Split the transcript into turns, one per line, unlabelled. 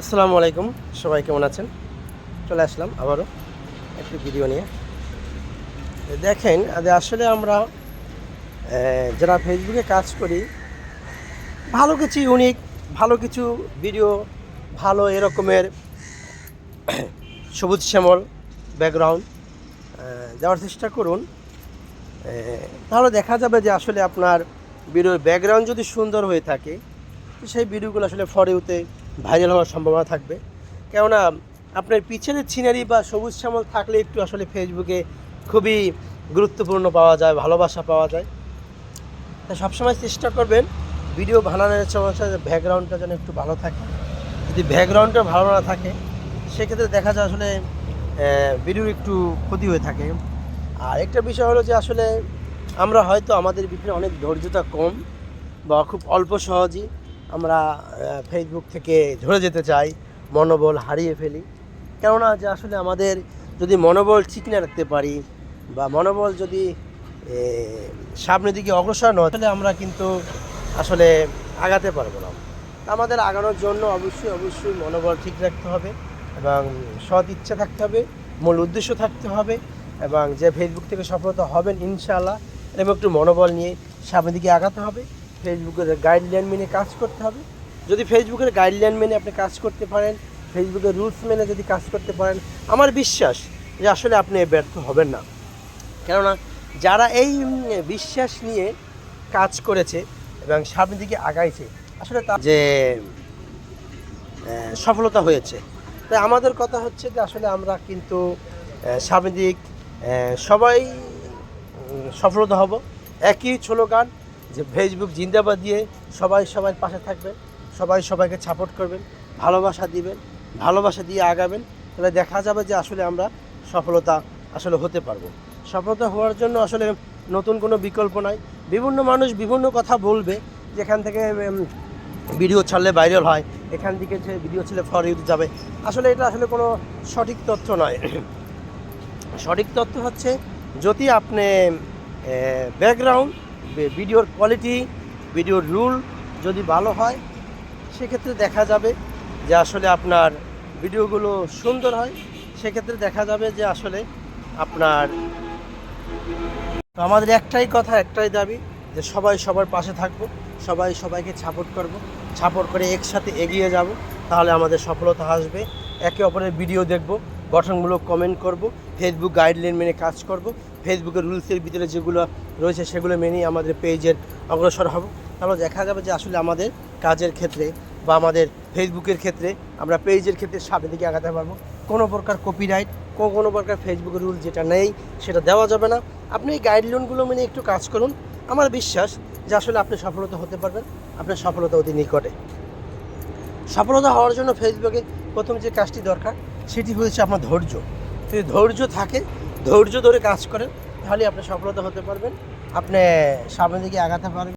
আসসালামু আলাইকুম। সবাই কেমন আছেন? চলে আসলাম আবারও একটি ভিডিও নিয়ে। দেখেন আসলে আমরা যারা ফেসবুকে কাজ করি, ভালো কিছু ইউনিক ভালো কিছু ভিডিও ভালো এরকমের সবুজ শ্যামল ব্যাকগ্রাউন্ড দেওয়ার চেষ্টা করুন। তাহলে দেখা যাবে যে আসলে আপনার ভিডিওর ব্যাকগ্রাউন্ড যদি সুন্দর হয়ে থাকে সেই ভিডিওগুলো আসলে ফরেউতে ভাইরাল হওয়ার সম্ভাবনা থাকবে। কেননা, আপনার পিছনের সিনারি বা সবুজ শ্যামল থাকলে একটু আসলে ফেসবুকে খুবই গুরুত্বপূর্ণ পাওয়া যায়, ভালোবাসা পাওয়া যায়। তাই সবসময় চেষ্টা করবেন ভিডিও বানানোর সময় ব্যাকগ্রাউন্ডটা যেন একটু ভালো থাকে। যদি ব্যাকগ্রাউন্ডটা ভালো না থাকে, সেক্ষেত্রে দেখা যায় আসলে ভিডিওর একটু ক্ষতি হয়ে থাকে। আর একটা বিষয় হলো যে আসলে, আমরা হয়তো আমাদের ভিতরে অনেক ধৈর্যতা কম বা খুব অল্প সহজেই আমরা ফেসবুক থেকে ঝরে যেতে চাই, মনোবল হারিয়ে ফেলি। কেননা যে আসলে আমাদের যদি মনোবল ঠিক না রাখতে পারি বা মনোবল যদি সামনের দিকে অগ্রসর নয় তাহলে আমরা কিন্তু আসলে আগাতে পারব না। আমাদের আগানোর জন্য অবশ্যই অবশ্যই মনোবল ঠিক রাখতে হবে এবং সৎ ইচ্ছা থাকতে হবে, মূল উদ্দেশ্য থাকতে হবে এবং যে ফেসবুক থেকে সফলতা হবেন ইনশাআল্লাহ, এরকম একটু মনোবল নিয়ে সামনের দিকে আগাতে হবে। ফেসবুকের গাইডলাইন মেনে কাজ করতে হবে। যদি ফেসবুকের গাইডলাইন মেনে আপনি কাজ করতে পারেন ফেসবুকের রুলস মেনে যদি কাজ করতে পারেন, আমার বিশ্বাস যে আসলে আপনি ব্যর্থ হবেন না। কেননা, যারা এই বিশ্বাস নিয়ে কাজ করেছে এবং সামনের দিকে আগাইছে, আসলে তা যে সফলতা হয়েছে। তাই আমাদের কথা হচ্ছে যে আসলে আমরা কিন্তু সামনের দিক সবাই সফলতা হব। একই ছোলো গান যে ফেসবুক জিন্দাবাদ দিয়ে সবাই সবার পাশে থাকবেন, সবাই সবাইকে সাপোর্ট করবেন, ভালোবাসা দিবেন, ভালোবাসা দিয়ে আগাবেন, তাহলে দেখা যাবে যে আসলে আমরা সফলতা আসলে হতে পারব। সফলতা হওয়ার জন্য আসলে নতুন কোনো বিকল্প নাই। বিভিন্ন মানুষ বিভিন্ন কথা বলবে, যেখান থেকে ভিডিও ছাড়লে ভাইরাল হয়, এখান থেকে যে ভিডিও ছেলে ফর ইউজ যাবে। আসলে এটা আসলে কোনো সঠিক তথ্য নয়। সঠিক তথ্য হচ্ছে, যদি আপনি ব্যাকগ্রাউন্ড ভিডিওর কোয়ালিটি ভিডিওর রুল যদি ভালো হয়, সেক্ষেত্রে দেখা যাবে যে আসলে আপনার ভিডিওগুলো সুন্দর হয়। সেক্ষেত্রে দেখা যাবে যে আসলে আপনার তো আমাদের একটাই কথা, একটাই দাবি যে সবাই সবার পাশে থাকব, সবাই সবাইকে সাপোর্ট করব সাপোর্ট করে একসাথে এগিয়ে যাব, তাহলে আমাদের সফলতা আসবে। একে অপরের ভিডিও দেখব গঠনমূলক কমেন্ট করব ফেসবুক গাইডলাইন মেনে কাজ করব ফেসবুকের রুলসের ভিতরে যেগুলো রয়েছে সেগুলো মেনেই আমাদের পেজের অগ্রসর হব। তাহলে দেখা যাবে যে আসলে আমাদের কাজের ক্ষেত্রে বা আমাদের ফেসবুকের ক্ষেত্রে আমরা পেজের ক্ষেত্রে সামনের দিকে আগাতে পারব। কোনো প্রকার কপিরাইট কোনো প্রকার ফেসবুকের রুল যেটা নেই, সেটা দেওয়া যাবে না। আপনি এই গাইডলাইনগুলো মেনে একটু কাজ করুন। আমার বিশ্বাস যে আসলে আপনি সফলতা হতে পারবেন, আপনার সফলতা অতি নিকটে। সফলতা হওয়ার জন্য ফেসবুকে প্রথম যে কাজটি দরকার সেটি হয়েছে আপনার ধৈর্য। যদি ধৈর্য থাকে, ধৈর্য ধরে কাজ করেন তাহলে আপনি সফলতা হতে পারবেন। আপনি সামনের দিকে আগাতে পারবেন।